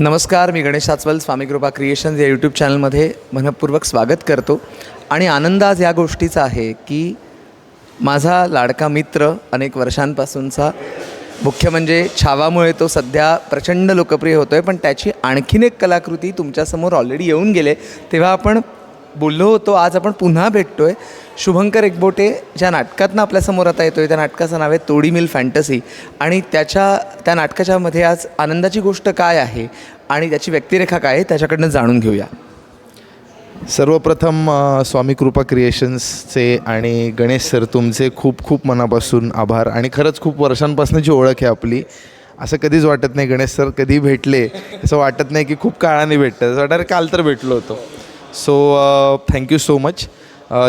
नमस्कार मी गणेश आचवल स्वामी कृपा क्रिएशन्स या यूट्यूब चॅनलमध्ये मनपूर्वक स्वागत करतो. आणि आनंद आज या गोष्टीचा आहे की माझा लाडका मित्र अनेक वर्षांपासूनचा मुख्य म्हणजे छावामुळे तो सध्या प्रचंड लोकप्रिय होतो आहे पण त्याची आणखीन एक कलाकृती तुमच्यासमोर ऑलरेडी येऊन गेले तेव्हा आपण बोललो होतो आज आपण पुन्हा भेटतो आहे शुभंकर एकबोटे ज्या नाटकातनं आपल्यासमोर आता येतो आहे त्या नाटकाचं नाव आहे तोडी मिल फॅन्टसी. आणि त्याच्या त्या नाटकाच्यामध्ये आज आनंदाची गोष्ट काय आहे आणि त्याची व्यक्तिरेखा काय आहे त्याच्याकडनं जाणून घेऊया. सर्वप्रथम स्वामी कृपा क्रिएशन्सचे आणि गणेश सर तुमचे खूप खूप मनापासून आभार. आणि खरंच खूप वर्षांपासूनची ओळख आहे आपली. असं कधीच वाटत नाही गणेश सर कधी भेटले असं वाटत नाही की खूप काळाने भेटतं असं वाटतं काल तर भेटलो होतो. सो थँक्यू सो मच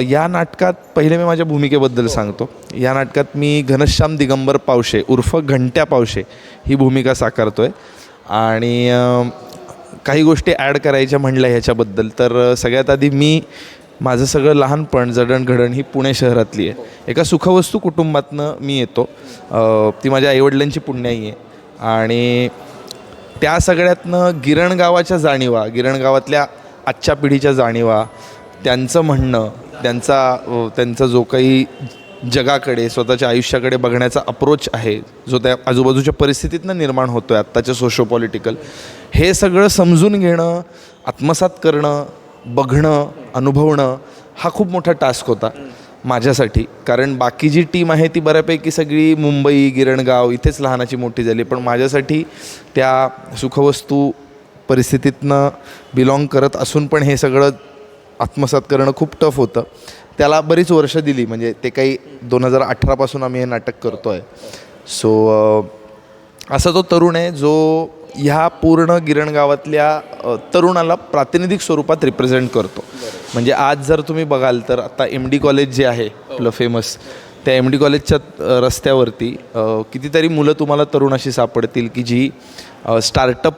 या नाटकात पहिले मी माझ्या भूमिकेबद्दल सांगतो. या नाटकात मी घनश्याम दिगंबर पावशे उर्फ घंट्या पावशे ही भूमिका साकारतो आहे आणि काही गोष्टी ॲड करायच्या म्हणल्या ह्याच्याबद्दल. तर सगळ्यात आधी मी माझं सगळं लहानपण जडणघडण ही पुणे शहरातली आहे. एका सुखवस्तू कुटुंबातनं मी येतो. ती माझ्या आईवडिलांची पुण्याई आहे. आणि त्या सगळ्यातनं गिरणगावाच्या जाणीवा गिरणगावातल्या आजच्या पिढीच्या जाणीवा त्यांचं म्हणणं त्यांचा त्यांचा जो काही जगाकडे स्वतःच्या आयुष्याकडे बघण्याचा अप्रोच आहे जो त्या आजूबाजूच्या परिस्थितीतनं निर्माण होतो आहे आत्ताच्या सोशो पॉलिटिकल हे सगळं समजून घेणं आत्मसात करणं बघणं अनुभवणं हा खूप मोठा टास्क होता माझ्यासाठी. कारण बाकी जी टीम आहे ती बऱ्यापैकी सगळी मुंबई गिरणगाव इथेच लहानाची मोठी झाली. पण माझ्यासाठी त्या सुखवस्तू परिस्थितीतनं बिलॉंग करत असून पण हे सगळं आत्मसात करणं खूप टफ होतं. त्याला बरीच वर्ष दिली म्हणजे ते काही दोन हजार अठरापासून आम्ही हे नाटक करतो आहे सो असा तो तरुण आहे जो ह्या पूर्ण गिरणगावातल्या तरुणाला प्रातिनिधिक स्वरूपात रिप्रेझेंट करतो. म्हणजे आज जर तुम्ही बघाल तर आता एम डी कॉलेज जे आहे आपलं फेमस त्या एम डी कॉलेजच्या रस्त्यावरती कितीतरी मुलं तुम्हाला तरुण अशी सापडतील की जी स्टार्टअप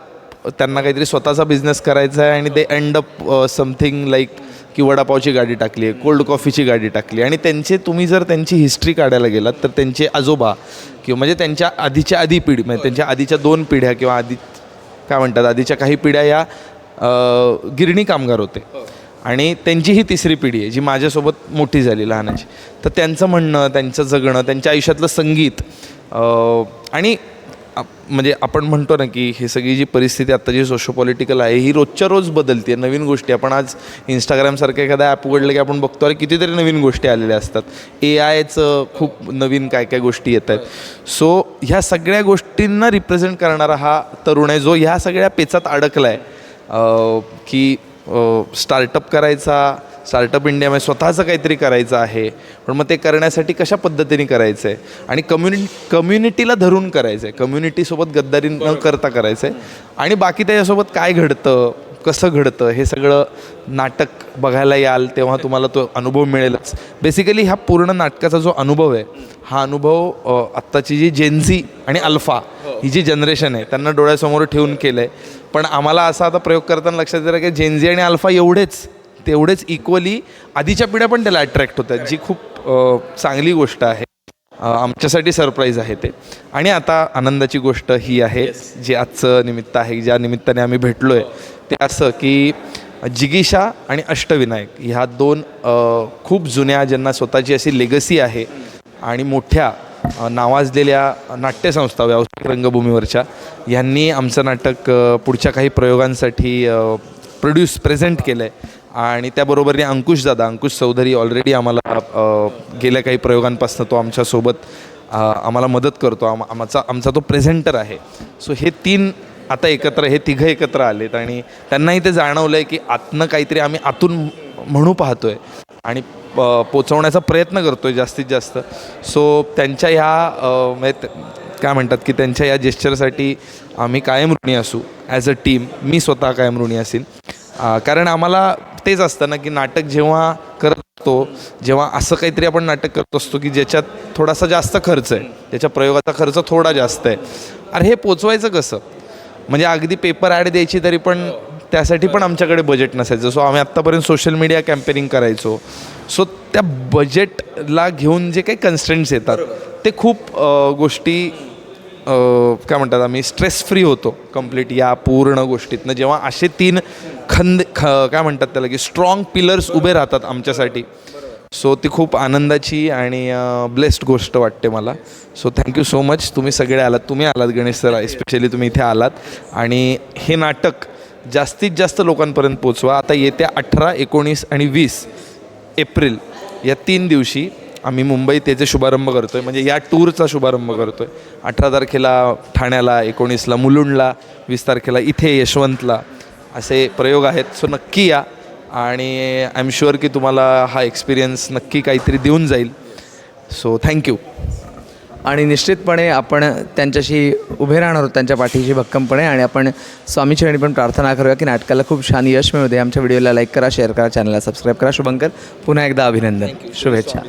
त्यांना काहीतरी स्वतःचा बिझनेस करायचा आहे आणि ते एंड अप समथिंग लाईक की वडापावची गाडी टाकली आहे कोल्ड कॉफीची गाडी टाकली आणि त्यांचे तुम्ही जर त्यांची हिस्ट्री काढायला गेलात तर त्यांचे आजोबा किंवा म्हणजे त्यांच्या आधीच्या आधी पिढी म्हणजे त्यांच्या आधीच्या दोन पिढ्या किंवा आधी काय म्हणतात आधीच्या काही पिढ्या या गिरणी कामगार होते. आणि त्यांची ही तिसरी पिढी आहे जी माझ्यासोबत मोठी झाली लहानाची. तर त्यांचं म्हणणं त्यांचं जगणं त्यांच्या आयुष्यातलं संगीत आणि आप- म्हणजे आपण म्हणतो ना की ही सगळी जी परिस्थिती आत्ता जी सोशो पॉलिटिकल आहे ही रोजच्या रोज बदलते नवीन गोष्टी. आपण आज इंस्टाग्रामसारखं एखादा ॲप उघडलं की आपण बघतो अरे कितीतरी नवीन गोष्टी आलेल्या असतात. ए आयचं खूप नवीन काय काय गोष्टी येत आहेत. सो ह्या सगळ्या गोष्टींना रिप्रेझेंट करणारा हा तरुण आहे जो ह्या सगळ्या पेचात अडकला आहे की स्टार्टअप करायचा स्टार्टअप इंडियामध्ये स्वतःचं काहीतरी करायचं आहे. पण मग ते करण्यासाठी कशा पद्धतीने करायचं आहे आणि कम्युनि कम्युनिटीला धरून करायचं आहे कम्युनिटीसोबत गद्दारी न करता करायचं आहे आणि बाकी त्याच्यासोबत काय घडतं? कसं घडतं? हे सगळं नाटक बघायला याल तेव्हा तुम्हाला तो अनुभव मिळेलच. बेसिकली हा पूर्ण नाटकाचा जो अनुभव आहे हा अनुभव आत्ताची जी जेन्झी आणि अल्फा ही. जी जनरेशन आहे त्यांना डोळ्यासमोर ठेवून केलं आहे पण आम्हाला असा आता प्रयोग करताना लक्षात येतं की जेन्झी आणि अल्फा एवढेच. तेवढेच इक्वली आधीच्या पिढ्या पण त्याला अट्रॅक्ट होतात जी खूप चांगली गोष्ट आहे. आमच्यासाठी सरप्राईज आहे ते. आणि आता आनंदाची गोष्ट ही आहे जी आजचं निमित्त आहे ज्या निमित्ताने आम्ही भेटलो आहे ते असं की जिगीषा आणि अष्टविनायक ह्या दोन खूप जुन्या ज्यांना स्वतःची अशी लेगसी आहे आणि मोठ्या नावाजलेल्या नाट्यसंस्था व्यावसायिक रंगभूमीवरच्या यांनी आमचं नाटक पुढच्या काही प्रयोगांसाठी प्रोड्यूस प्रेझेंट केलं आहे आणि त्याबरोबरने अंकुश दादा अंकुश चौधरी ऑलरेडी आम्हाला गेल्या काही प्रयोगांपासून तो आमच्यासोबत आम्हाला मदत करतो. आम आमचा आमचा तो प्रेझेंटर आहे. सो हे तीन आता एकत्र हे तिघं एकत्र आलेत आणि त्यांनाही ते जाणवलं आहे की आतनं काहीतरी आम्ही आतून म्हणू पाहतो आहे आणि प- पोचवण्याचा प्रयत्न करतो आहे जास्तीत जास्त. सो त्यांच्या ह्या म्हणजे काय म्हणतात की त्यांच्या या जेस्चरसाठी आम्ही कायम ऋणी असू. ॲज अ टीम मी स्वतः कायम ऋणी असेल. कारण आम्हाला तेच असतं ना की नाटक जेव्हा करत असतो जेव्हा असं काहीतरी आपण नाटक करत असतो की ज्याच्यात थोडासा जास्त खर्च आहे ज्याच्या प्रयोगाचा खर्च थोडा जास्त आहे. अरे हे पोचवायचं कसं? म्हणजे अगदी पेपर ॲड द्यायची तरी पण त्यासाठी पण आमच्याकडे बजेट नसायचं. सो आम्ही आत्तापर्यंत सोशल मीडिया कॅम्पेनिंग करायचो. सो त्या बजेटला घेऊन जे काही कन्स्टंट्स येतात ते खूप गोष्टी काय म्हणतात आम्ही स्ट्रेस फ्री होतो कंप्लीट या पूर्ण गोष्टीतनं. जेव्हा असे तीन खंद ख काय म्हणतात त्याला की स्ट्रॉंग पिलर्स उभे राहतात आमच्यासाठी. सो ती खूप आनंदाची आणि ब्लेस्ड गोष्ट वाटते मला. सो थँक्यू सो मच तुम्ही सगळे आलात. तुम्ही आलात गणेश सर एस्पेशली तुम्ही इथे आलात. आणि हे नाटक जास्तीत जास्त लोकांपर्यंत पोचवा. आता येत्या अठरा एकोणीस आणि वीस एप्रिल या तीन दिवशी आम्ही मुंबईत त्याचे शुभारंभ करतो आहे म्हणजे या टूरचा शुभारंभ करतो आहे अठरा तारखेला ठाण्याला एकोणीसला मुलुंडला वीस तारखेला इथे यशवंतला असे प्रयोग आहेत. सो नक्की या. आणि आय एम शुअर की तुम्हाला हा एक्सपिरियन्स नक्की काहीतरी देऊन जाईल. सो थँक्यू आणि निश्चितपणे आपण त्यांच्याशी उभे राहणार आहोत त्यांच्या पाठीशी भक्कमपणे. आणि आपण स्वामी चरणी पण प्रार्थना करूया की नाटकाला खूप छान यश मिळू दे. आमच्या व्हिडिओला लाईक करा शेअर करा चॅनलला सबस्क्राईब करा. शुभंकर. पुन्हा एकदा अभिनंदन. शुभेच्छा.